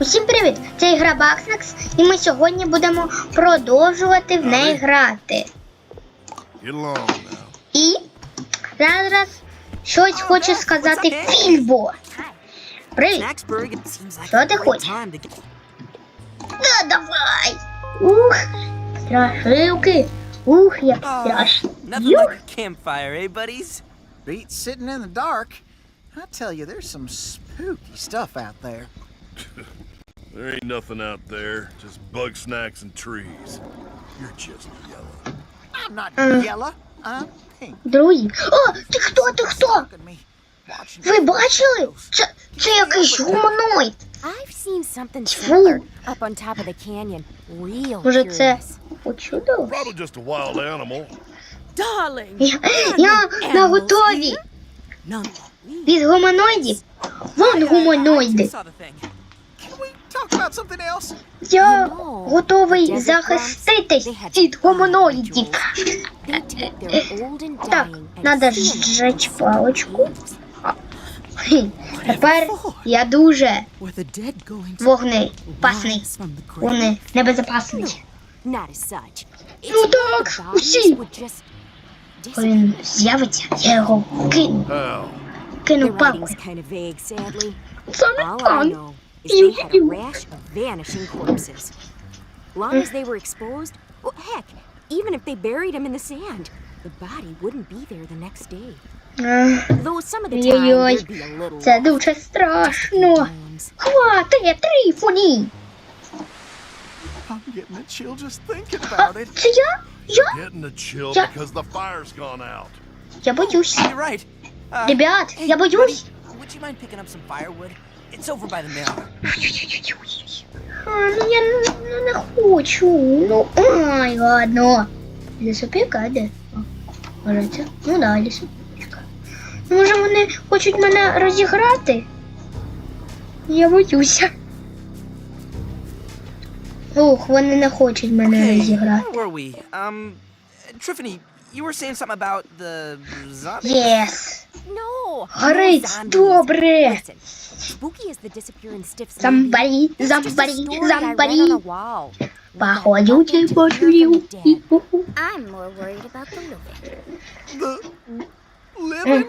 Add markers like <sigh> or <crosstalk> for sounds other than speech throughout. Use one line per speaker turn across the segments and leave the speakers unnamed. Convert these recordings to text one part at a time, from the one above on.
Усім привіт! Це ігра Бакснакс, і ми сьогодні будемо продовжувати в неї грати. І зараз щось хоче сказати Фільбо. Привіт! Що ти хочеш? Да, давай! Ух! Страшилки! Ух, як страшно! Юх!
eh?
Beat sitting in the dark. I tell you, there's some spooky stuff out there. <laughs>
There ain't nothing out there, just bug snacks and trees. You're just yellow.
I'm not
Uh.
yellow. I'm pink.
Друзі! О, ти хто, ти хто? Ви бачили? Це, це якийсь гуманоїд.
I've seen something similar up on top of the canyon. Real
Може це почудило?
Probably just a wild animal.
Darling,
Я, я на готові від гуманоїдів. Вон гуманоїди. Я готовий захиститись від гуманоїдів. Так,
them
зжечь паличку. Хм, Тепер я дуже вогнепасний. Вони небезпечний. Ну так, усі. Коли він з'явиться, я його кину, кину
writing's
палкою.
kind of vague, sadly.
Це не
All I
так.
know is they had a
You-
rash of vanishing corpses. Long as they were exposed, well, heck, even if they buried him in the sand, the body wouldn't be there the next day.
Ах,
Though some of the time
Ой-ой-ой,
there'd be a little
Це
left,
дуже
just a few
страшно.
bones.
Хватить, трифоні.
I'm getting a chill just thinking
А,
about it.
це я? Я?
Getting a chill
Yeah.
because the fire's gone out.
Я боюсь.
You're right. Uh,
Ребят,
hey,
я боюсь.
buddy, Would you mind picking up some firewood? It's over by the mill.
А, ну я ну, не хочу. Ну, ай, ладно. Лісопіка, де? А, Ну да, лісопічка. Ну, Може вони хочуть мене розіграти? Я боюся. Ух, вони не хочуть мене розіграти.
where were we? Um, Triffany, you were saying something about the zombies?
Єс.
No!
Горить,
no zombies.
добре.
Listen, spooky as the disappearing stiffs may
Зомбарі,
be, it's just a
зомбарі,
story I read on a
зомбарі.
wall. We got
Походю,
nothing
ти
to hear from
пошурів.
the dead.
I'm more worried about the living.
The living?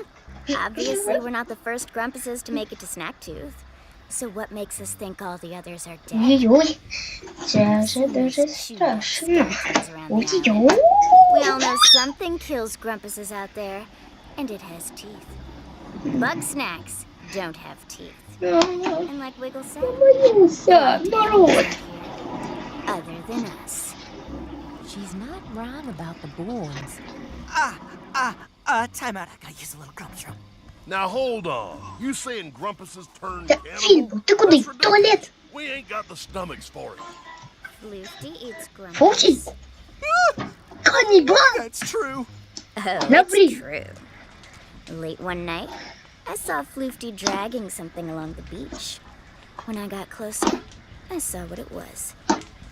<laughs>
Obviously, we're not the first Grumpuses to make it to Snacktooth. So what makes us think all the others are dead?
Ой-ой, це вже дуже страшно.
Skeletons around the island.
Ой-ой.
We all know something kills grumpuses out there, and it has teeth. Bug snacks don't have teeth. And like Wiggle said, other than us.
She's not wrong about the bones.
Ah, ah, ah, time out. I gotta use a little grump drum.
Now hold on. You saying Grumpus has
turned
cannibal? We ain't got the stomachs for it.
Floofy eats Grumpus.
That's true.
Oh, Nobody. true. Late one night, I saw Floofy dragging something along the beach. When I got closer, I saw what it was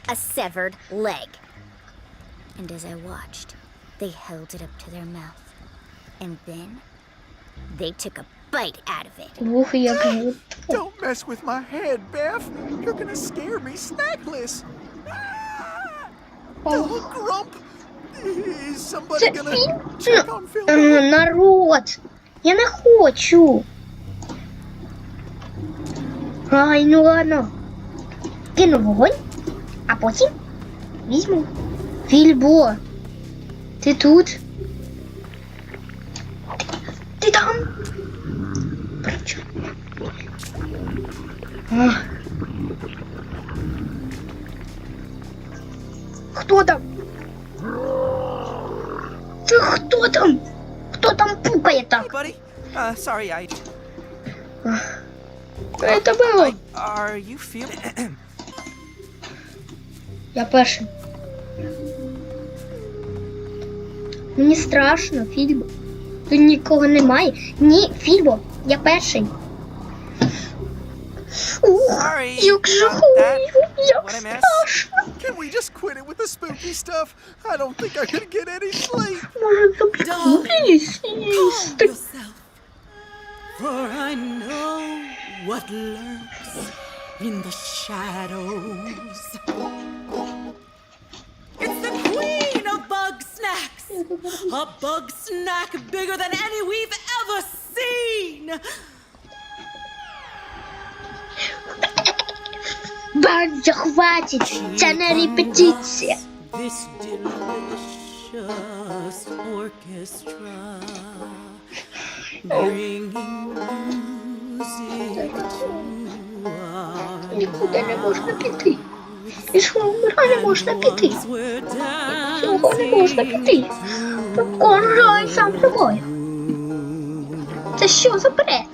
a severed leg. And as I watched, they held it up to their mouth. And then they took a bite out of it. <gasps>
Don't mess with my head, Beth. You're gonna scare me snackless. Ah! Oh. Don't grump.
Це фільм? Народ, я не хочу. Ай, ну ладно. Кину вогонь, а потім візьму. Фільбо, ти тут? Ти там? Причому? Хто там? Хто там? Хто там пукає так?
buddy. Uh, sorry, I.
Це було.
I are you feeling? <clears throat>
Я перший. Мені страшно, Фільбо. Тут нікого немає. Ні, Фільбо, я перший. Ух, як жахливо, як страшно.
Can we just quit it with the spooky stuff? I don't think I can get any sleep. <laughs>
Please, please.
yourself, for I know what lurks
in the shadows. It's the queen of bug snacks, a bug snack bigger than any we've ever seen.
Бандя, хватить! Це не репетиція. Нікуди не можна піти. І що не можна піти. Чого не можна піти? Кожен сам собою. Це що за бред?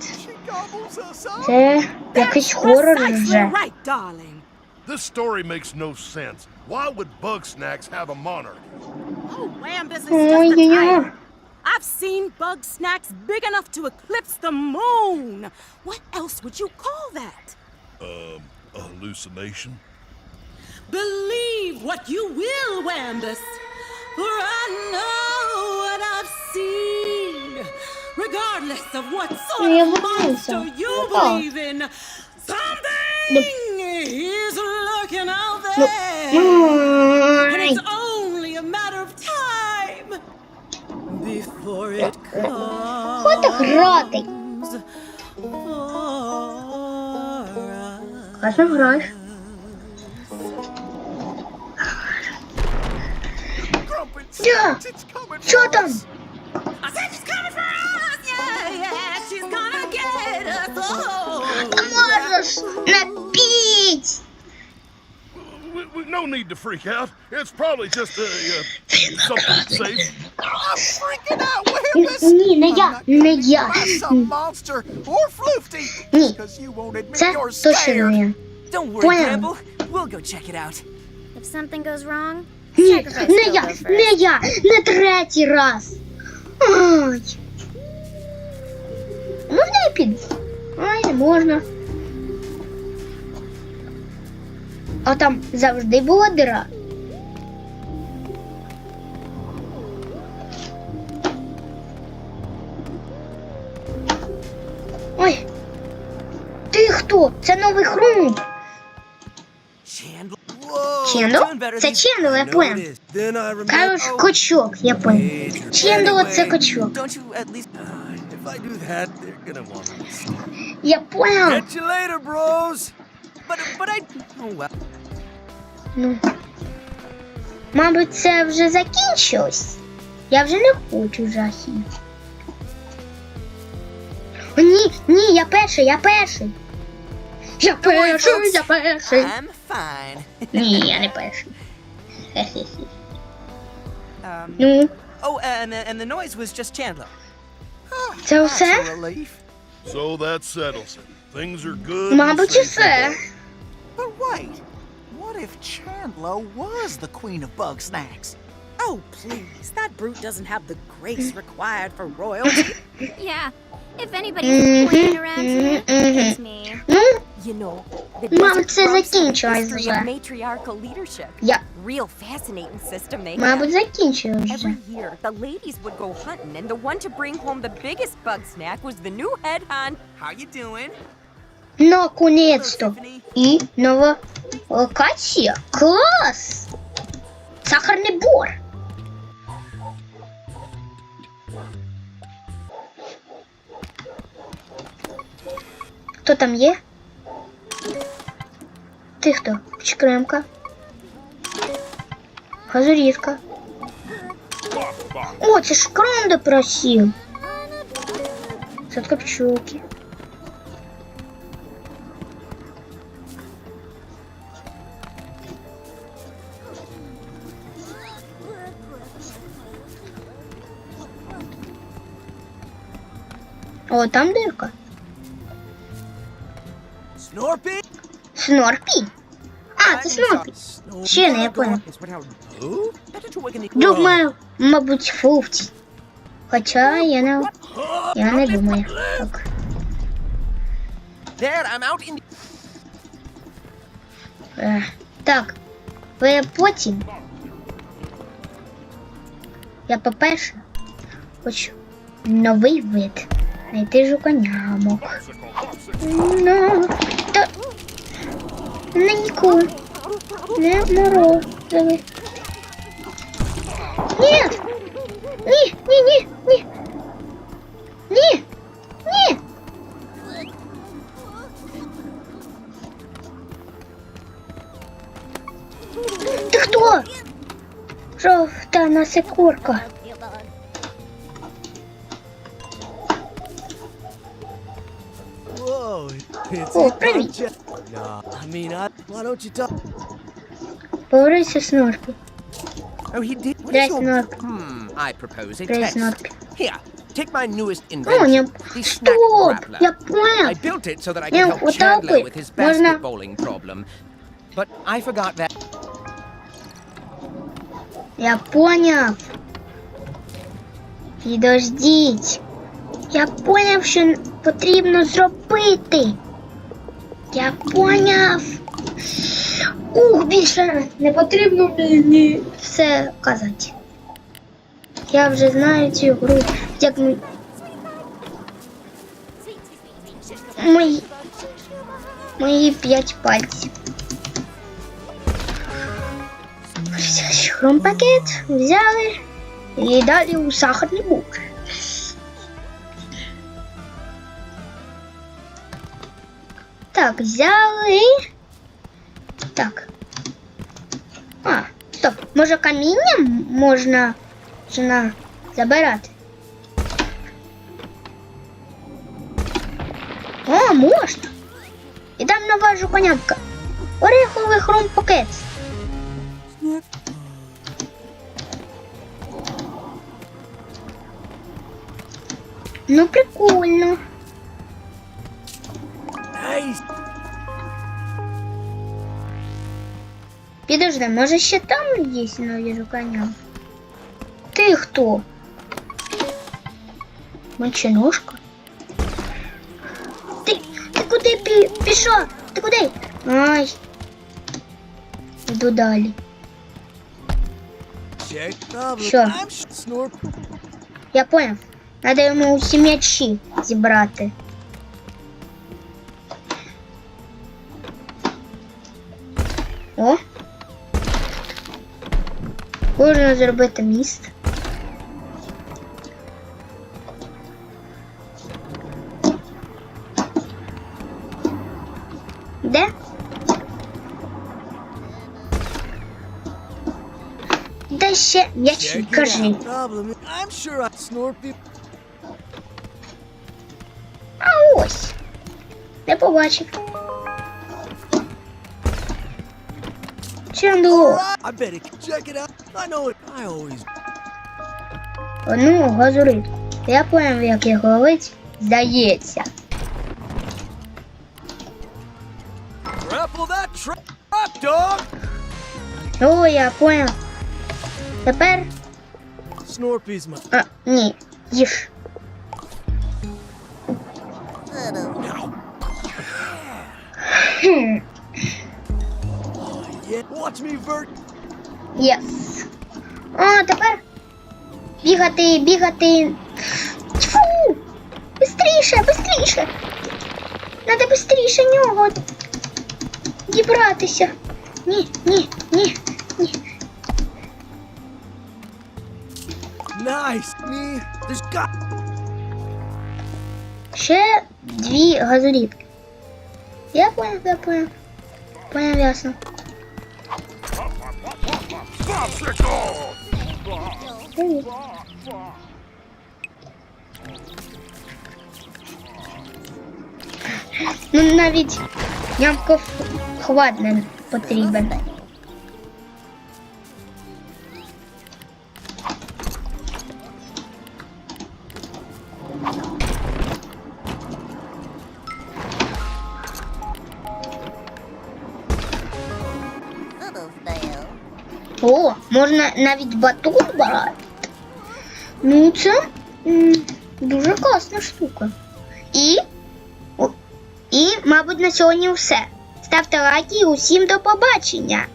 Це якийсь хорор вже.
This story makes no sense. Why would Bugsnax have a monarch?
Oh, Lambus is just a. I've seen bug snacks big enough to eclipse the moon. What else would you call that?
Um, a hallucination?
Believe what you will, Wambus, for I know what I've seen. Regardless of what sort of monster you believe in, something lurking out there. And
Ай,
it's only a matter of time before it comes.
Хватить грати.
for us.
Класно граєш.
Grumpet
Yeah.
snacks, it's coming
Що
for
там?
us.
I said
no need to freak out. It's probably just a, uh, something safe.
I'm freaking out, Wambus.
Ні, не
I'm
я,
not
не
gonna
я.
be some monster or floofty.
Ні.
Because you won't admit
Це
you're
точно
scared.
не я.
Don't worry,
Понял.
Gamble. We'll go check it out.
If something goes wrong,
Ні,
sacrifice
не
will
я,
go first.
не я, не третій раз. Ай. Можна я піду? Ай, не можна. А там завжди була дира. Ой. Ти хто? Це новий хрум. Чендо? Це Чендо, я понял. Кажеш, качок, я понял. Чендо це
me.
Я понял. Ну. Мабуть, це вже закінчилось. Я вже не хочу жахів. О, ні, ні, я перший, я перший. Я перший, я перший.
I'm fine.
Ні, я не перший. Хе-хе-хе. <laughs>
Um,
Ну,
oh, and and the noise was just Chandler.
це все?
So that settles it. Things are good.
Мабуть,
for
But wait, What if Chandler was the queen of bug snacks?
Oh, please, that brute doesn't have the grace required for royalty. <laughs>
yeah, if anybody's pointing around here, it's me.
You know, the
Mom
says
I
can't matriarchal leadership.
Yeah.
Real fascinating system they
Mom
have.
I
Every year, the ladies would go hunting, and the one to bring home the biggest bug snack was the new head hon.
How you doing?
Наконец-то. І нова локація. Клас! Сахарний бор. Хто там є? Ти хто? Чкремка. Газурітка. О, це ж Кронда просив. Садка О, там дирка.
Snorpy?
Снорпі. А, це Снорпі. Ще не я понял. Думаю, мабуть, фуфті. Хоча я не, я не думаю. Так.
There, I'm out in...
Е, так, ви потім. Я по-перше хочу новий вид. Знайти жуконямок. Ну, та... Не ніколи. Не морозили. Ні! Ні, ні, ні, ні. Ні. Ні. Ти хто? Жовта насекурка.
Whoa, it's
О,
it,
привіт.
Jack. No, I mean, I. Why don't you talk?
Повернися снорки.
Oh, he did. What
Дай
is your...
снорки.
Hmm, I propose a
Дай
test.
снорки.
Here, take my newest
О,
invention,
не...
the snack
Стоп!
grappler.
Я
I
понял.
built it so that I
Не,
could help
вот
Chandler
так
with his
вот. Можно-
basketballing problem. But I forgot that.
Я поняв. Підождіть. Я поняв, що потрібно зробити. Я поняв. Ух, більше не потрібно мені все казати. Я вже знаю цю гру, як ми. Мої, мої п'ять пальців. Взяли хромпакет, взяли і далі у сахарний бук. Так, взяли. Так. А, стоп. Може камінням можна можна забирати? О, можна. І там нова жуконятка. Ореховий хромпакет. Ну, прикольно. Підожди, може ще там є нові жуканя? Ти хто? Моченушка? Ти, ти куди пі, пішов? Ти куди? Ай. Йду далі.
Check problem.
Sure.
I'm sh- snort.
Я поняв. Надо йому усі м'ячі зібрати. О. Можна зробити міст. Де? Де ще
it
Кажи. А ось. Не побачив. Чендо.
I bet it. Check it out. I know it. I always.
Ну, газурит. Я поняв, як його ловить. Здається.
Grapple that trap, dog.
О, я поняв. Тепер.
Snorpy's my.
А, ні, їж. Хм,
Yeah. Watch me vert.
Єс. Тепер. Бігати, бігати. Тьфу! Бистріше, бистріше. Надо бистріше нього. Дібратися. Ні, ні, ні, ні.
Nice. Me. There's got.
Ще дві газолітки. Я понял, я понял. Понял, ясно. Привіт. Ну навіть ямко хват не потрібен. Можна навіть батут брати. Ну, це дуже класна штука. І, і, мабуть, на сьогодні все. Ставте лайки і усім до побачення.